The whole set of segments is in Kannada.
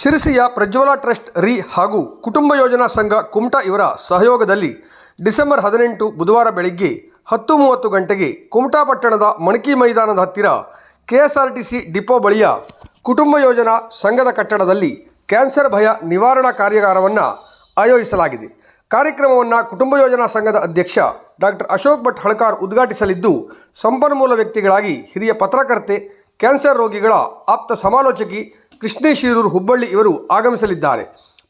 ಶಿರಸಿಯ ಪ್ರಜ್ವಲ ಟ್ರಸ್ಟ್ ರಿ ಹಾಗೂ ಕುಟುಂಬ ಯೋಜನಾ ಸಂಘ ಕುಮಟಾ ಇವರ ಸಹಯೋಗದಲ್ಲಿ ಡಿಸೆಂಬರ್ ಹದಿನೆಂಟು ಬುಧವಾರ ಬೆಳಿಗ್ಗೆ ಹತ್ತು ಮೂವತ್ತು ಗಂಟೆಗೆ ಕುಮಟಾ ಪಟ್ಟಣದ ಮಣಕಿ ಮೈದಾನದ ಹತ್ತಿರ ಕೆಎಸ್ಆರ್ಟಿಸಿ ಡಿಪೋ ಬಳಿಯ ಕುಟುಂಬ ಯೋಜನಾ ಸಂಘದ ಕಟ್ಟಡದಲ್ಲಿ ಕ್ಯಾನ್ಸರ್ ಭಯ ನಿವಾರಣಾ ಕಾರ್ಯಾಗಾರವನ್ನು ಆಯೋಜಿಸಲಾಗಿದೆ. ಕಾರ್ಯಕ್ರಮವನ್ನು ಕುಟುಂಬ ಯೋಜನಾ ಸಂಘದ ಅಧ್ಯಕ್ಷ ಡಾಕ್ಟರ್ ಅಶೋಕ್ ಭಟ್ ಹಳಕಾರ್ ಉದ್ಘಾಟಿಸಲಿದ್ದು, ಸಂಪನ್ಮೂಲ ವ್ಯಕ್ತಿಗಳಾಗಿ ಹಿರಿಯ ಪತ್ರಕರ್ತೆ ಕ್ಯಾನ್ಸರ್ ರೋಗಿಗಳ ಆಪ್ತ ಸಮಾಲೋಚಕಿ ಕೃಷ್ಣೇಶಿರೂರು ಹುಬ್ಬಳ್ಳಿ ಇವರು ಆಗಮಿಸಲಿದ್ದಾರೆ.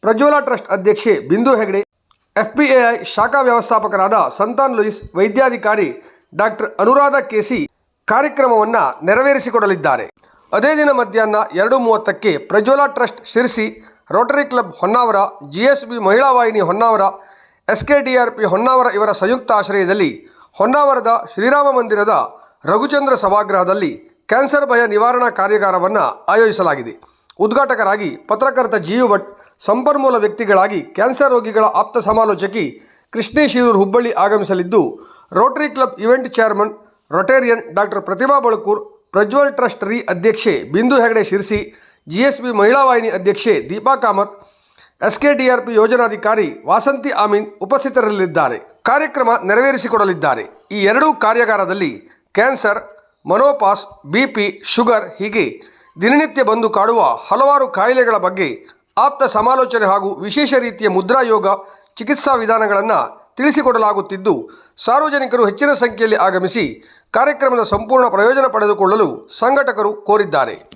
ಪ್ರಜ್ವಲ ಟ್ರಸ್ಟ್ ಅಧ್ಯಕ್ಷೆ ಬಿಂದು ಹೆಗಡೆ ಎಫ್ಪಿಎಐ ಶಾಖಾ ವ್ಯವಸ್ಥಾಪಕರಾದ ಸಂತಾನ್ ಲೂಯಿಸ್, ವೈದ್ಯಾಧಿಕಾರಿ ಡಾಕ್ಟರ್ ಅನುರಾಧ ಕೆಸಿ ಕಾರ್ಯಕ್ರಮವನ್ನು ನೆರವೇರಿಸಿಕೊಡಲಿದ್ದಾರೆ. ಅದೇ ದಿನ ಮಧ್ಯಾಹ್ನ ಎರಡು ಮೂವತ್ತಕ್ಕೆ Prajwala trust Sirsi, rotary club Honnavar, GSB Mahila Vahini Honnavar, ಎಸ್ಕೆಡಿಆರ್ಪಿ Honnavar ಇವರ ಸಂಯುಕ್ತ ಆಶ್ರಯದಲ್ಲಿ ಹೊನ್ನಾವರದ ಶ್ರೀರಾಮ ಮಂದಿರದ ರಘುಚಂದ್ರ ಸಭಾಗೃಹದಲ್ಲಿ ಕ್ಯಾನ್ಸರ್ ಭಯ ನಿವಾರಣಾ ಕಾರ್ಯಾಗಾರವನ್ನು ಆಯೋಜಿಸಲಾಗಿದೆ. ಉದ್ಘಾಟಕರಾಗಿ ಪತ್ರಕರ್ತ ಜಿಯು ಭಟ್, ಸಂಪನ್ಮೂಲ ವ್ಯಕ್ತಿಗಳಾಗಿ ಕ್ಯಾನ್ಸರ್ ರೋಗಿಗಳ ಆಪ್ತ ಸಮಾಲೋಚಕಿ ಕೃಷ್ಣೇ ಶಿರೂರು ಹುಬ್ಬಳ್ಳಿ ಆಗಮಿಸಲಿದ್ದು, rotary club event chairman, rotarian doctor Prathibha Balakur, Prajwal trust ರಿ ಅಧ್ಯಕ್ಷೆ ಬಿಂದು ಹೆಗಡೆ ಶಿರ್ಸಿ, ಜಿಎಸ್ಬಿ ಮಹಿಳಾ ವಾಹಿನಿ ಅಧ್ಯಕ್ಷೆ ದೀಪಾ ಕಾಮತ್ ಎಸ್ಕೆಡಿಆರ್ಪಿ ಯೋಜನಾಧಿಕಾರಿ ವಾಸಂತಿ ಆಮೀನ್ ಉಪಸ್ಥಿತರಲ್ಲಿದ್ದಾರೆ. ಕಾರ್ಯಕ್ರಮ ನೆರವೇರಿಸಿಕೊಡಲಿದ್ದಾರೆ. ಈ ಎರಡೂ ಕಾರ್ಯಾಗಾರದಲ್ಲಿ cancer menopause B P sugar ಹೀಗೆ ದಿನನಿತ್ಯ ಬಂದು ಕಾಡುವ ಹಲವಾರು ಕಾಯಿಲೆಗಳ ಬಗ್ಗೆ ಆಪ್ತ ಸಮಾಲೋಚನೆ ಹಾಗೂ ವಿಶೇಷ ರೀತಿಯ ಮುದ್ರಾ ಯೋಗ, ಚಿಕಿತ್ಸಾ ವಿಧಾನಗಳನ್ನು ತಿಳಿಸಿಕೊಡಲಾಗುತ್ತಿದ್ದು, ಸಾರ್ವಜನಿಕರು ಹೆಚ್ಚಿನ ಸಂಖ್ಯೆಯಲ್ಲಿ ಆಗಮಿಸಿ ಕಾರ್ಯಕ್ರಮದ ಸಂಪೂರ್ಣ ಪ್ರಯೋಜನ ಪಡೆದುಕೊಳ್ಳಲು ಸಂಘಟಕರು ಕೋರಿದ್ದಾರೆ.